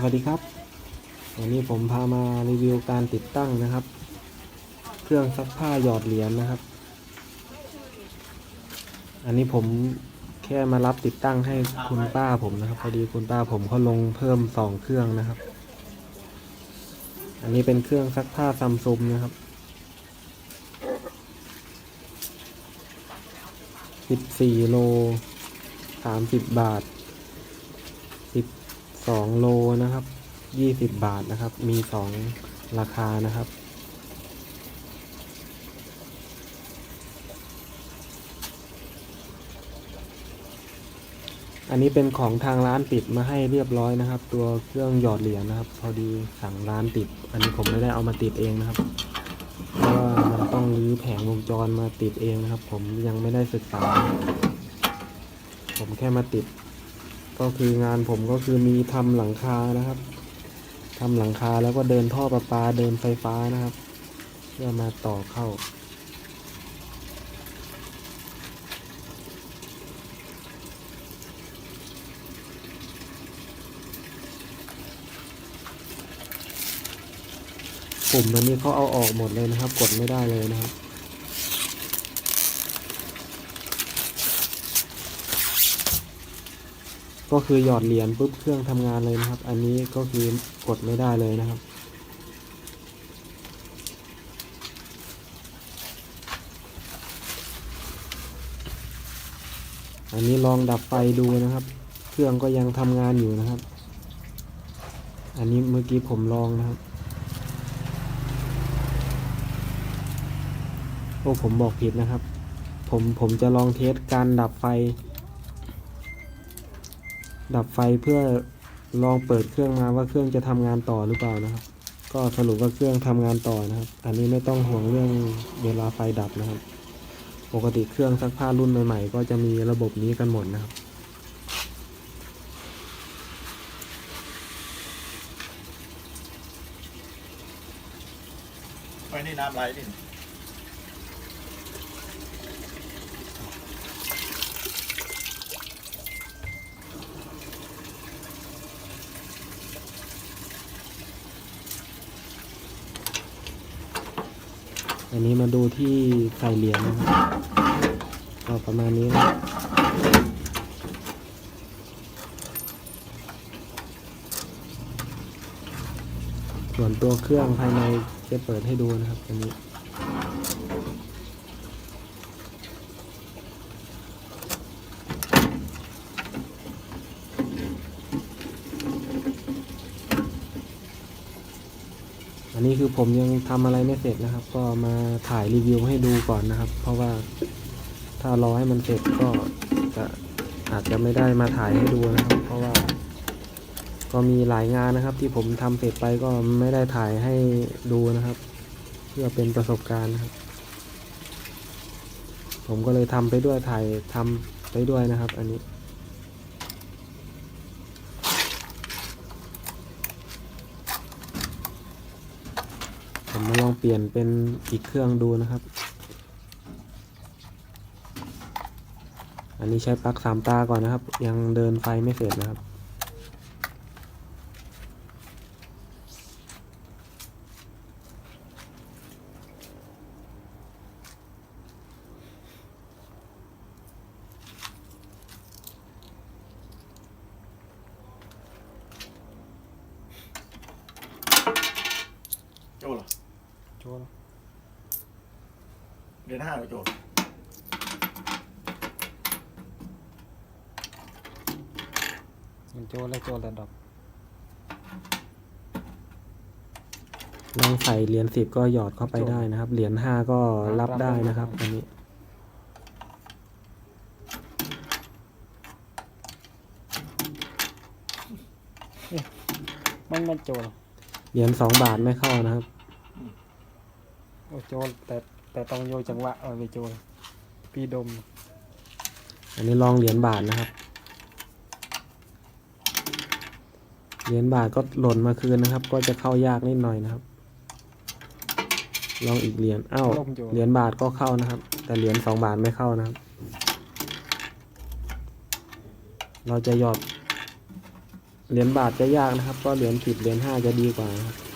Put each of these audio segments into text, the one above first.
สวัสดีครับ วันนี้ผมพามารีวิวการติดตั้งนะครับ เครื่องซักผ้าหยอดเหรียญนะครับ อันนี้ผมแค่มารับติดตั้งให้คุณป้าผมนะครับพอดีคุณป้าผมเขาลงเพิ่มสองเครื่องนะครับ อันนี้เป็นเครื่องซักผ้าซัมซุงนะครับสิบสี่โลสามสิบบาท 2 โลนะครับ 20 บาทนะครับ มี 2 ราคานะครับ อันนี้เป็นของทางร้านติดมาให้เรียบร้อยนะครับ ตัวเครื่องหยอดเหรียญนะครับ พอดีสั่งร้านติด อันนี้ผมไม่ได้เอามาติดเองนะครับเพราะว่ามันต้องรื้อแผงวงจรมาติดเองนะครับ ผมยังไม่ได้ศึกษา ผมแค่มาติด ก็คืองานผมก็คือมีทำหลังคานะครับทำหลังคาแล้วก็เดินท่อประปาเดินไฟฟ้านะครับ เพื่อมาต่อเข้า ปุ่มอันนี้เขาเอาออกหมดเลยนะครับ กดไม่ได้เลยนะครับ ก็คือหยอดเหรียญปุ๊บเครื่องทำงานเลยนะครับ อันนี้ก็คือกดไม่ได้เลยนะครับ อันนี้ลองดับไฟดูนะครับ เครื่องก็ยังทำงานอยู่นะครับ อันนี้เมื่อกี้ผมลองนะครับโอ้ผมบอกผิดนะครับ ผมผมจะลองเทสการดับไฟ ดับไฟเพื่อลองเปิดเครื่องมาว่าเครื่องจะทำงานต่อหรือเปล่านะครับ ก็สรุปว่าเครื่องทำงานต่อนะครับ อันนี้ไม่ต้องห่วงเรื่องเวลาไฟดับนะครับ ปกติเครื่องซักผ้ารุ่นใหม่ๆ ก็จะมีระบบนี้กันหมดนะครับไอ้นี่น้ำไหลนี่ อันนี้มาดูที่ใส่เหรียญนะครับก็ประมาณนี้นะส่วนตัวเครื่องภายในจะเปิดให้ดูนะครับอันนี้ อันนี้คือผมยังทำอะไรไม่เสร็จนะครับ ก็มาถ่ายรีวิวให้ดูก่อนนะครับ เพราะว่าถ้ารอให้มันเสร็จก็จะอาจจะไม่ได้มาถ่ายให้ดูนะครับ เพราะว่า ก็มีหลายงานนะครับ ที่ผมทำเสร็จไปก็ไม่ได้ถ่ายให้ดูนะครับ เพื่อเป็นประสบการณ์นะครับ ผมก็เลยทำไปด้วยถ่ายทำไปด้วยนะครับ อันนี้ ผมมาลอง เปลี่ยนเป็นอีกเครื่องดูนะครับ อันนี้ใช้ปลั๊กสามตาก่อนนะครับ ยังเดินไฟไม่เสร็จนะครับ โจเหรอ โจน เดือนห้าเหรอโจมันโจนและโจนระดับลองใส่เหรียญสิบก็หยอดเข้าไปได้นะครับ เหรียญห้าก็รับได้นะครับอันนี้ มันมันโจรเหรียญสองบาทไม่เข้านะครับ โอ้โจรแต่ แต่ต้องโยจังหวะเอาไปโจรปีดม อันนี้ลองเหรียญบาทนะครับ เหรียญบาทก็หล่นมาคืนนะครับ ก็จะเข้ายากนิดหน่อยนะครับ ลองอีกเหรียญอ้าวลมโจรเหรียญบาทก็เข้านะครับ แต่เหรียญสองบาทไม่เข้านะครับ เราจะหยอดเหรียญบาทจะยากนะครับ ก็เหรียญสิบเหรียญห้าจะดีกว่านะครับ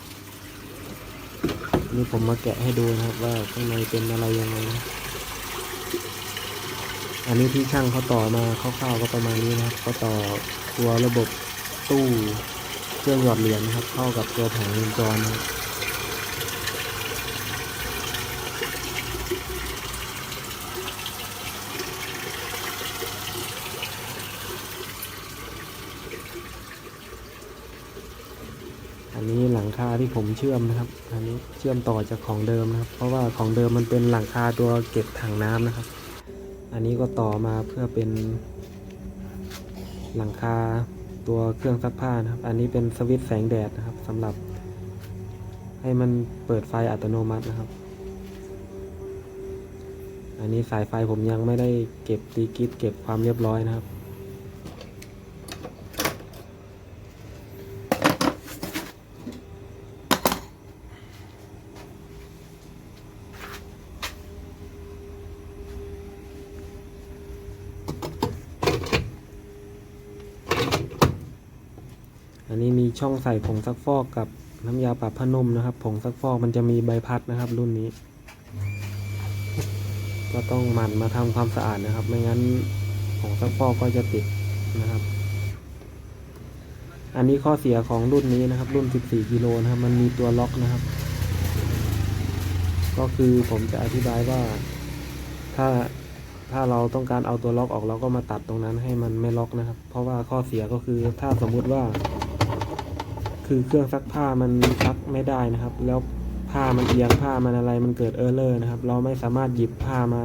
นี่ผมมาแกะให้ดูนะครับว่าข้างในเป็นอะไรยังไงนะอันนี้ที่ช่างเขาต่อมาคร่าวๆก็ประมาณนี้นะครับ ก็ต่อตัวระบบตู้เครื่องหยอดเหรียญนะครับ เข้ากับตัวแผงวงจรนะครับ อันนี้หลังคา ที่ผมเชื่อมนะครับ อันนี้เชื่อมต่อจากของเดิมนะครับ เพราะว่าของเดิมมันเป็นหลังคาตัวเก็บถังน้ำนะครับ อันนี้ก็ต่อมาเพื่อเป็น หลังคาตัวเครื่องซักผ้านะครับ อันนี้เป็นสวิตช์แสงแดดนะครับสำหรับ ให้มันเปิดไฟอัตโนมัตินะครับ อันนี้สายไฟผมยังไม่ได้เก็บตีกิฟเก็บความเรียบร้อยนะครับ อันนี้มีช่องใส่ผงซักฟอกกับน้ำยาปรับผ้านุ่มนะครับ ผงซักฟอกมันจะมีใบพัดนะครับ รุ่นนี้ ก็ต้องหมั่นมาทำความสะอาดนะครับ ไม่งั้นผงซักฟอกก็จะติดนะครับ อันนี้ข้อเสียของรุ่นนี้นะครับ รุ่น 14 กิโลนะครับ มันมีตัวล็อกนะครับ ก็คือผมจะอธิบายว่าถ้าถ้าเราต้องการเอาตัวล็อกออกเราก็มาตัดตรงนั้นให้มันไม่ล็อกนะครับ เพราะว่าข้อเสียก็คือถ้าสมมุติว่า คือเครื่องซักผ้ามันซักไม่ได้นะครับ แล้วผ้ามันเอียงผ้ามันอะไรมันเกิดเออร์เลอร์นะครับ เราไม่สามารถหยิบผ้ามา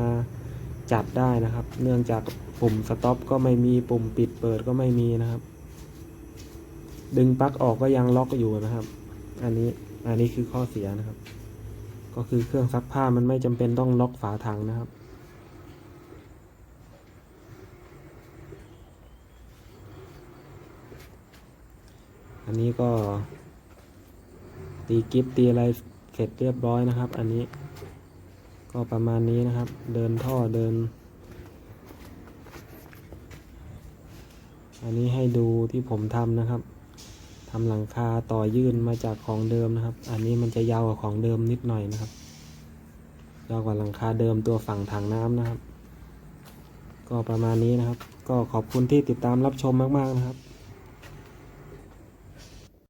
จับได้นะครับ เนื่องจากปุ่มสต็อปก็ไม่มีปุ่มปิดเปิดก็ไม่มีนะครับ ดึงปลั๊กออกก็ยังล็อกอยู่นะครับ อันนี้อันนี้คือข้อเสียนะครับ ก็คือเครื่องซักผ้ามันไม่จำเป็นต้องล็อกฝาถังนะครับ อันนี้ก็ ตีกิฟตีอะไรเสร็จเรียบร้อยนะครับ อันนี้ ก็ประมาณนี้นะครับ เดินท่อเดิน อันนี้ให้ดูที่ผมทำนะครับทำหลังคาต่อยื่นมาจากของเดิมนะครับ อันนี้มันจะยาวกว่าของเดิมนิดหน่อยนะครับยาวกว่าหลังคาเดิมตัวฝั่งถังน้ำนะครับ ก็ประมาณนี้นะครับ ก็ขอบคุณที่ติดตามรับชมมาก ๆ นะครับ